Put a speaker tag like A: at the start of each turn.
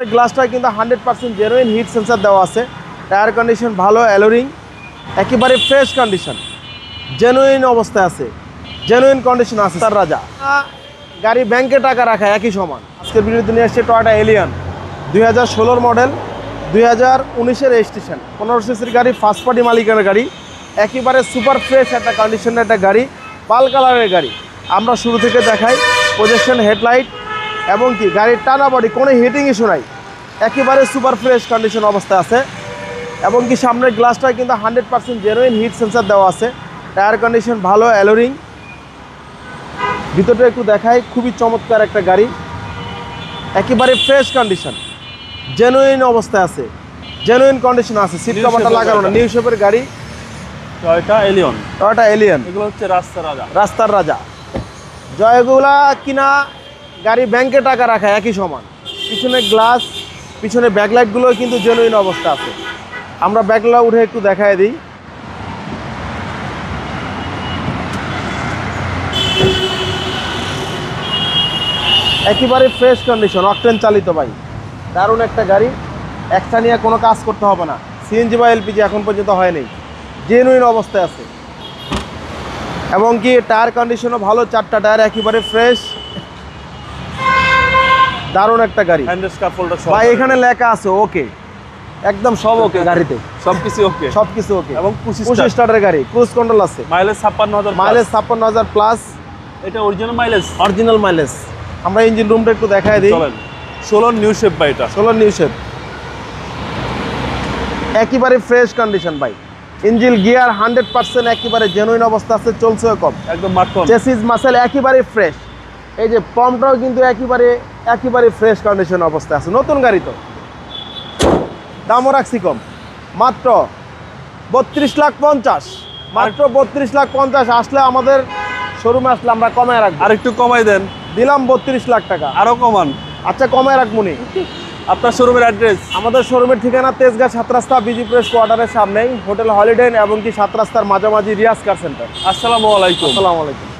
A: গ্লাসটা কিন্তু hundred percent genuine heat sensor দেওয়া আছে। টায়ার কন্ডিশন ভালো অ্যালোরিং একেবারে ফ্রেশ কন্ডিশন জেনুইন অবস্থায় আছে। জেনুইন কন্ডিশন আছে তার রাজা। গাড়ি ব্যাংকে টাকা রাখা, একই সমান। আজকের ভিডিওতে নিয়ে আসছে টয়টা এলিয়ান দুই হাজার ষোলোর মডেল দুই হাজার উনিশের রেজিস্ট্রেশন পনেরো সিসির গাড়ি ফার্স্ট পার্টি মালিকের গাড়ি। একেবারে সুপার ফ্রেশ একটা কন্ডিশনের একটা গাড়ি, পাল কালারের গাড়ি। আমরা শুরু থেকে দেখাই প্রজেকশন হেডলাইট এবং কি গাড়ির টানা বডি কোনো হিটিং ইস্যু নাই। একেবারে সুপার ফ্রেশ কন্ডিশন অবস্থায় আছে। এবং কি সামনের গ্লাসটা কিন্তু hundred percent genuine heat sensor দেওয়া আছে। টায়ার কন্ডিশন ভালো অ্যালোরিং ভিতরটা একটু দেখাই খুবই চমৎকার একটা গাড়ি। একেবারে ফ্রেশ কন্ডিশন জেনুইন অবস্থায় আছে। জেনুইন কন্ডিশন আছে। সিট কভারটা লাগানো না। নিউ শেপের গাড়ি।
B: টয়টা এলিয়ন
A: টয়টা এলিয়ন
B: এগুলো হচ্ছে রাস্তার রাজা।
A: রাস্তার রাজা। জয়গুলা কিনা গাড়ি ব্যাংকে টাকা রাখা একই সমান। পিছনে গ্লাস পিছনে ব্যাকলাইটগুলো কিন্তু জেনুইন অবস্থা আছে। আমরা ব্যাকলা উঠে একটু দেখায় দিই। একেবারে ফ্রেশ কন্ডিশন অকটেন চালিত ভাই দারুণ একটা গাড়ি। একটা নিয়ে কোনো কাজ করতে হবে না। সিএনজি বা এলপিজি এখন পর্যন্ত হয়নি জেনুইন অবস্থায় আছে। এবং কি টায়ার কন্ডিশনও ভালো, চারটা টায়ার একেবারে ফ্রেশ দারুণ একটা গাড়ি। ভাই এখানে লেখা আছে ওকে। একদম সব ওকে গাড়িতে।
B: সব কিছু ওকে।
A: সব কিছু ওকে।
B: এবং পঁচিশ
A: স্টার্টের গাড়ি ক্রুজ কন্ট্রোল আছে।
B: মাইলেজ ছাপ্পান্ন হাজার
A: মাইলেজ ছাপ্পান্ন হাজার প্লাস
B: এটা অরিজিনাল মাইলেজ
A: অরিজিনাল মাইলেজ আমরা ইঞ্জিন রুমটা একটু দেখায় দিই।
B: চলেন। ষোলো নিউ শেপ বা এটা।
A: ষোলো নিউ শেপ একেবারে ফ্রেশ কন্ডিশন ভাই। ইঞ্জিন গিয়ার হান্ড্রেড পার্সেন্ট একেবারে জেনুইন অবস্থা আছে চলছেও কম।
B: একদম
A: চেসিস মাসেল একেবারে ফ্রেশ এই যে পাম্পটাও কিন্তু একেবারে একেবারে ফ্রেশ কন্ডিশন অবস্থায় আছে। নতুন গাড়ি তো। দামও রাখছি কম। মাত্র বত্রিশ লাখ পঞ্চাশ। মাত্র বত্রিশ লাখ পঞ্চাশ আসলে আমাদের শোরুমে আসলে আমরা কমায় রাখব।
B: আর একটু কমাই দেন।
A: দিলাম বত্রিশ লাখ টাকা।
B: আরও কমান।
A: আচ্ছা কমায় রাখব নি।
B: আপনার শোরুমের অ্যাড্রেস
A: আমাদের শোরুমের ঠিকানা তেজগাঁ সাত রাস্তা বিজি প্রেস কোয়ার্টারের সামনেই। হোটেল হলিডে এবং কি সাত রাস্তার মাঝামাঝি রিয়াজ কার সেন্টার
B: আসসালামু আলাইকুম।
A: আসসালামু আলাইকুম।